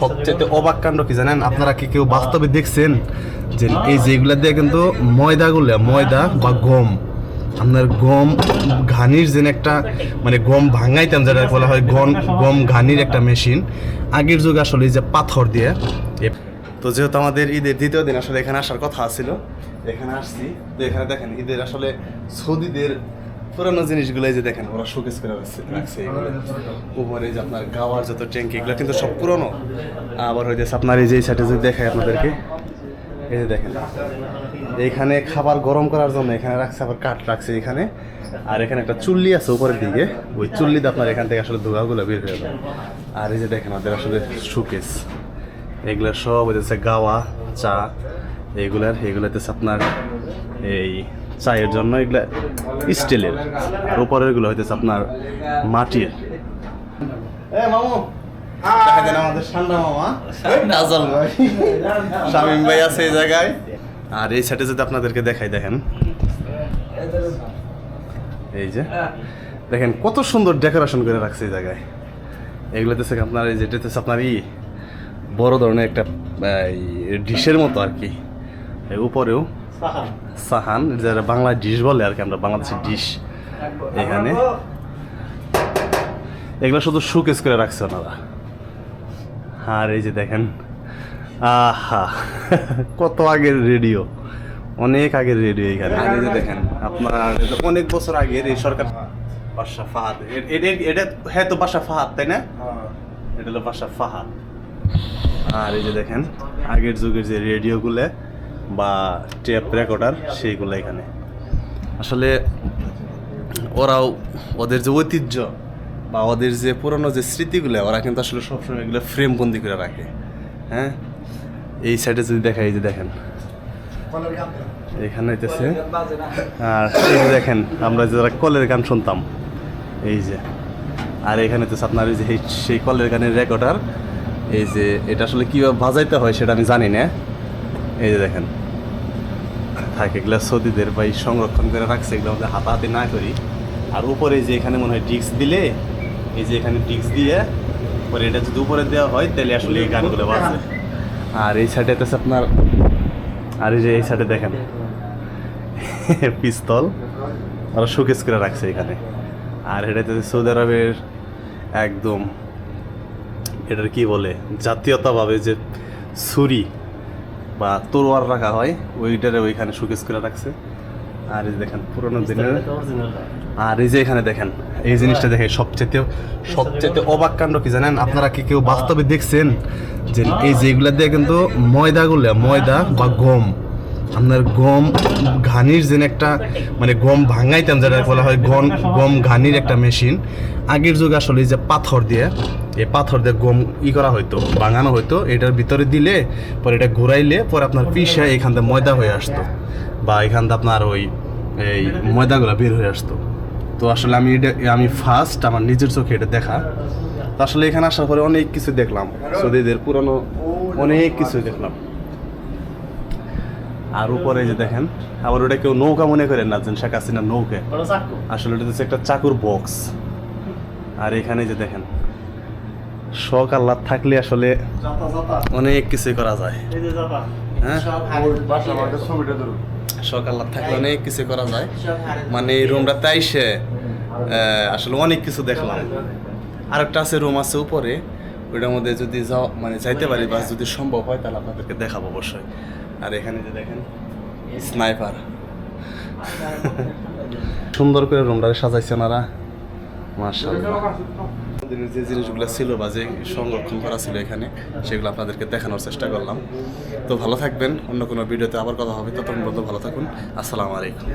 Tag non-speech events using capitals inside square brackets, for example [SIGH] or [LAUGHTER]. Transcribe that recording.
সবচেয়ে অবাক কাণ্ড কি জানেন? আপনারা কি কেউ বাস্তবে দেখছেন? যে এই যেগুলা দিয়ে কিন্তু ময়দাগুলো, ময়দা বা গম, আপনার গম ঘানির যেন একটা মানে গম ভাঙাইতাম যেটা বলা হয় গম গম ঘানির একটা মেশিন। আগের যুগে আসলে যে পাথর দিয়ে তো যেহেতু আমাদের ঈদের দ্বিতীয় দিন আসলে এখানে আসার কথা ছিল, এখানে আসছি। তো এখানে দেখেন ঈদের আসলে সৌদিদের পুরানো জিনিসগুলো যে দেখেন ওরা শোকেস করে রাখছে। উপরে এই যে আপনার গাওয়ার যত ট্যাঙ্কি এগুলো কিন্তু সব পুরনো। আবার হইতেছে আপনার এই যে সাইডে যদি দেখায় আপনাদেরকে এই যে দেখেন। এইখানে খাবার গরম করার জন্য এখানে রাখছে আবার কাঠ রাখছে এখানে। আর এখানে একটা চুল্লি আছে উপরের দিকে। ওই চুল্লিতে আপনার এখান থেকে আসলে ধোঁয়াগুলো বের হয়ে যাবে আর এই যে দেখেন আমাদের আসলে শোকেস এগুলো সব হইতেছে গাওয়া চা এইগুলার এগুলো হইতেছে আপনার এই চায়ের জন্য এগুলো স্টিলের আর উপরেরগুলো হইতেছে আপনার মাটির। শামিম ভাই আছে এই জায়গায়। আর এই সাইডে যদি আপনাদেরকে দেখাই দেখেন। এই যে দেখেন কত সুন্দর ডেকোরেশন করে রাখছে এই জায়গায়। এগুলোতেছে আপনার এই যেটাতে আপনার ই বড় ধরনের একটা ডিশের মতো আর কি। উপরেও সাহান। যারা বাংলা ডিশ বলে আর কি আমরা বাংলাদেশের ডিশ এখানে। এগুলো শুধু শুকেস করে রাখছে ওনারা। আর এই যে দেখেন আহা কত আগের রেডিও অনেক আগের রেডিও এখানে। আর এই যে দেখেন আপনার অনেক বছর আগের এই সরকার বাদশা ফাহাদ। এটা হ্যাঁ তো বাদশা ফাহাদ তাই না? এটা হলো বাদশা ফাহাদ। আর এই যে দেখেন আগের যুগের যে রেডিওগুলো বা টেপ রেকর্ডার সেইগুলো এখানে। আসলে ওরাও ওদের যে ঐতিহ্য বা ওদের যে পুরনো যে স্মৃতিগুলো ওরা কিন্তু আসলে সবসময় এগুলো ফ্রেম বন্দি করে রাখে। হ্যাঁ? এই সাইডে যদি দেখা এই যে দেখেন। এখানে হইতেছে। আর এই দেখেন আমরা যারা কলের গান শুনতাম এই যে। আর এখানে তো আপনার এই যে এই- সেই কলের গানের রেকর্ডার এই যে এটা আসলে কীভাবে বাজাইতে হয় সেটা আমি জানি না। এই যে দেখেন। থাকে এগুলো সৌদিদের বা সংরক্ষণ করে রাখছে, এগুলো আমাদের হাতাহাতি না করি। আর উপরে যে এখানে মনে হয় ডিস্ক দিলে, এই যে এখানে ডিস্ক দিয়ে পরে এটা যদি উপরে দেওয়া হয়, তাহলে আসলে এই গানগুলো বাজে। আর এই সাইডে আছে আপনার, আর এই যে এই সাইডে দেখেন, [LAUGHS] পিস্তল ওরা শোকেস করে রাখছে এখানে। আর এটা এটাতে সৌদি আরবের একদম, এটার কি বলে, জাতীয়তাভাবে যে ছুরি বা তরোয়ার রাখা হয় ওইটারে ওইখানে শোকেস করে রাখছে। আর এই দেখেন পুরোনো দিনের আর এই যে এখানে দেখেন এই জিনিসটা দেখে সবচেয়ে সবচেয়ে অবাক কাণ্ড কি জানেন? আপনারা কি কেউ বাস্তবে দেখছেন? যে এই যেগুলা দিয়ে কিন্তু ময়দা ময়দাগুলো ময়দা বা গম। আপনার গম ঘানির যেন একটা মানে গম ভাঙাইতাম যেটা বলা হয় গম গম ঘানির একটা মেশিন। আগের যুগে আসলে যে পাথর দিয়ে, এই পাথর দিয়ে গম ই করা হইতো, ভাঙানো হইতো। এটার ভিতরে দিলে, পরে এটা ঘুরাইলে, পরে আপনার পিসা এখান থেকে ময়দা হয়ে আসতো বা এখান থেকে আপনার ওই এই ময়দাগুলো বের হয়ে আসতো। তো আসলে আমি এটা, আমি ফার্স্ট আমার নিজের চোখে এটা দেখা। তো আসলে এখানে আসার পরে অনেক কিছু দেখলাম। সৌদিদের পুরনো অনেক কিছু দেখলাম। আর উপরে যে দেখেন আবার ওটা কেউ নৌকা মনে করেন না যেন শেখ হাসিনার নৌকা আসলে এটা হচ্ছে একটা চাকুর বক্স আর এখানে যে দেখেন শখ আল্লাহ থাকলে আসলে অনেক কিছুই করা যায়। হ্যাঁ? শখ আল্লাহ থাকলে অনেক কিছু করা যায়। মানে এই রুমটাতে আইসে আহ, আসলে অনেক কিছু দেখলাম। আরেকটা আছে রুম আছে উপরে। ওইটার মধ্যে যদি যাও মানে যাইতে পারি বা যদি সম্ভব হয় তাহলে আপনাদেরকে দেখাবো অবশ্যই। আর এখানে যে দেখেন স্নাইপার। [LAUGHS] সুন্দর করে রুমটারে সাজাইছে ওনারা মার্শাল্লাহ দিনের যে জিনিসগুলো ছিল বা যে সংরক্ষণ করা ছিল এখানে সেগুলো আপনাদেরকে দেখানোর চেষ্টা করলাম। তো ভালো থাকবেন অন্য কোনো ভিডিওতে আবার কথা হবে ততক্ষণ পর্যন্ত ভালো থাকুন। আসসালামু আলাইকুম।